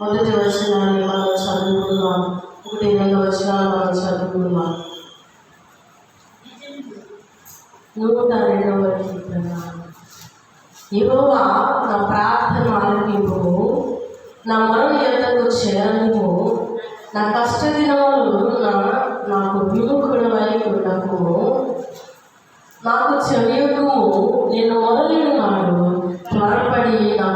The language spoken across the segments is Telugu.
మొదటి వచనాన్ని మనం చదువుకుందాం. ఒకటి రెండు వచనాలు మనం చదువుకుందాం. నూట రెండవ కీర్తన యెహోవా నా ప్రార్థన ఆలకింపు. నా మరణ ఎంతకు చేరము నా కష్ట దినములు నా నాకు విముఖుడమై ఉండకు. నాకు చెవియకుము నేను మొదలైన నాడు త్వరపడి నా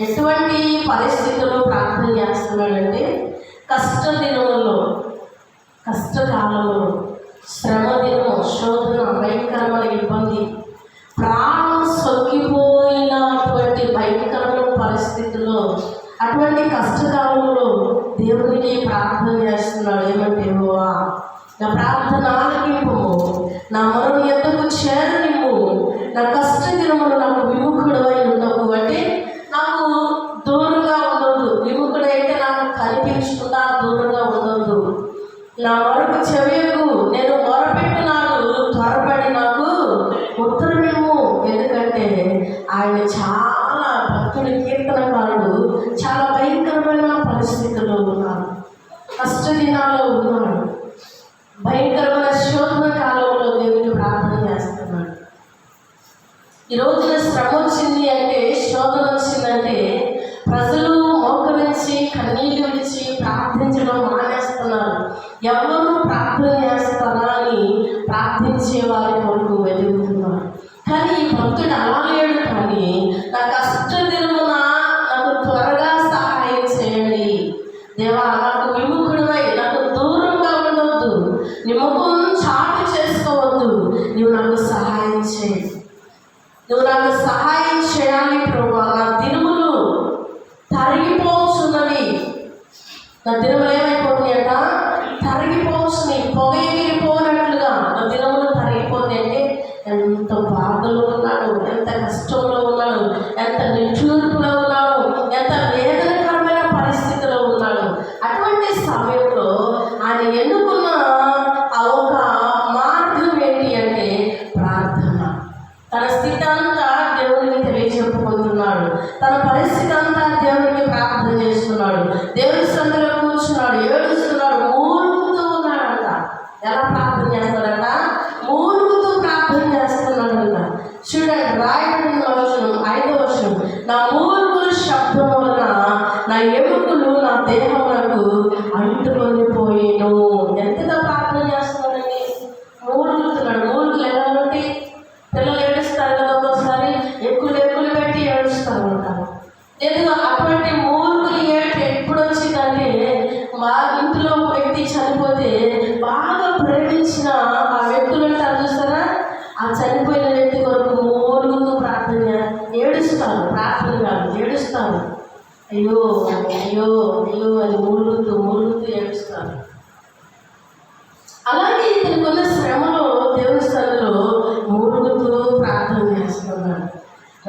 ఎటువంటి పరిస్థితుల్లో ప్రార్థన చేస్తున్నాడంటే కష్ట దినముల్లో కష్టకాలంలో శ్రమ దినం శోధన భయంకరమైన ఇబ్బంది ప్రాణం సొక్కిపోయినటువంటి భయంకరమైన పరిస్థితుల్లో అటువంటి కష్టకాలంలో దేవునికి ప్రార్థన చేస్తున్నాడు. ఏమంటే నా ప్రార్థన ఆలకింపు. నా మరణ ఎందుకు చేరని నా వరకు చెవియకు నేను మొరపెట్టినాను త్వరపడి నాకు ఉత్తరమేమో. ఎందుకంటే ఆయన చాలా భక్తుడి కీర్తనకారుడు చాలా భయంకరమైన పరిస్థితుల్లో ఉన్నాడు. కష్ట దినాల్లో ఉన్నాడు. భయంకరమైన శోధన కాలంలో దేవుని ప్రార్థన చేస్తున్నాడు. ఈ రోజున శ్రమ వచ్చింది అంటే శోధన వచ్చిందంటే ప్రజలు మోకరించి కన్నీళ్ళు విడిచి ప్రార్థించడం మానేస్తున్నారు. ఎవరు ప్రార్థన చేస్తారా అని ప్రార్థించే వారి కొరకు వెతుకుతున్నారు కానీ ఈ భక్తుడు అలా లేడు కానీ నా కష్ట దినమున నాకు త్వరగా సహాయం చేయండి. దేవా నాకు విముఖుడమై నాకు దూరంగా ఉండొద్దు. నీ ముఖం చాటు చేసుకోవద్దు. నువ్వు నాకు సహాయం చేయి. నువ్వు నాకు సహాయం చేయాలి ప్రభు. నా దినములు తరిగిపోతున్నవి నా దినములు ఏమైపోతున్నాయట? ఎన్నుకున్న ఆ ఒక మార్గం ఏంటి అంటే ప్రార్థన. తన స్థితి అంతా దేవునికి తెలియజెప్పుకుంటున్నాడు తన పరిస్థితి అంతా దేవునికి ప్రార్థన చేస్తున్నాడు. దేవుని సందులో కూర్చున్నాడు ఏడుస్తున్నాడు మూలుగుతూ ఉన్నాడంట. ఎలా ప్రార్థన చేస్తాడంట? మూలుగుతూ ప్రార్థన చేస్తున్నాడంట. చూడండి రాయబడిన వచనం ఐదో వచనం. నా మూలుగుల శబ్దం వలన నా ఎముకలు నా దేహములకు అంటుకొని నేను ఎంతగా ప్రార్థన చేస్తున్నాడండి మూలుగుతున్నాడు మూలుగులు ఎలా ఉంటాయి పిల్లలు ఏడుస్తారు కదా ఒక్కోసారి? ఎక్కువ ఎక్కులు పెట్టి ఏడుస్తారు ఉంటారు లేదు అటువంటి మూర్ఖులు ఏడు ఎప్పుడు వచ్చిందంటే మా ఇంట్లో ఒక వ్యక్తి చనిపోతే బాగా ప్రేమించిన ఆ వ్యక్తులు అంటారు చూస్తారా? ఆ చనిపోయిన వ్యక్తి కొరకు మూలుగుతూ ప్రార్థన ఏడుస్తాను ప్రార్థన కాదు ఏడుస్తాను అయ్యో అయ్యో అయ్యో అని మూలుగుతూ మూలుగుతూ ఏడుస్తాను అలాగే ఇతనికున్న శ్రమలో దేవస్థానంలో స్థలంలో మూడుగుతూ ప్రార్థన చేస్తున్నాడు.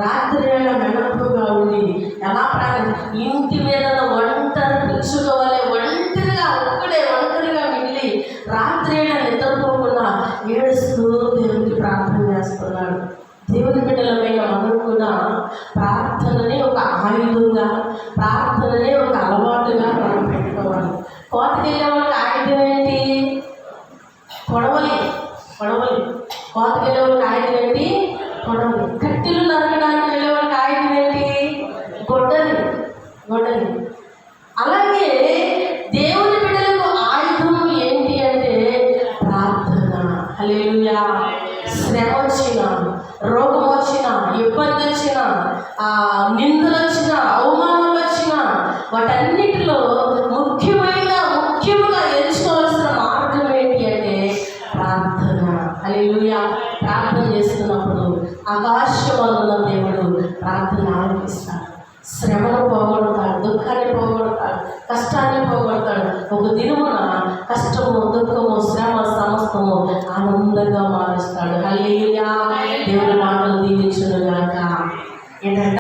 రాత్రి వేళ మెనప్పుగా ఉండి ఎలా ప్రార్థన? ఇంటి మీద ఒంటరి పిలుచుకోవాలి ఒంటరిగా ఒక్కడే ఒంటరిగా వెళ్ళి రాత్రి వేళ నిద్రపోకుండా ఏడుస్తూ దేవునికి ప్రార్థన చేస్తున్నాడు. దేవుని బిడ్డలమైన మనం కూడా ప్రార్థనని ఒక ఆయుధంగా ప్రార్థన హల్లెలూయా. శ్రమ వచ్చిన రోగం వచ్చిన ఇబ్బంది వచ్చిన ఆ నిందలు వచ్చిన అవమానాలు వచ్చిన వాటన్నిటిలో ముఖ్యమైన ముఖ్యముగా ఎంచుకోవాల్సిన మార్గం ఏంటి అంటే ప్రార్థన. హల్లెలూయా. ప్రార్థన చేస్తున్నప్పుడు ఆకాశమందున దేవుడు ప్రార్థన ఆరంభిస్తాడు శ్రమను పోగొడతాడు దుఃఖాన్ని పోగొడతాడు కష్టాన్ని పోగొడతాడు. ఒక దినమున కష్టము దుఃఖము పాపము ఆనందంగా మారుస్తాడు. హల్లెలూయా. దేవుని మాటలు దీవించును గాక ఏంటంటే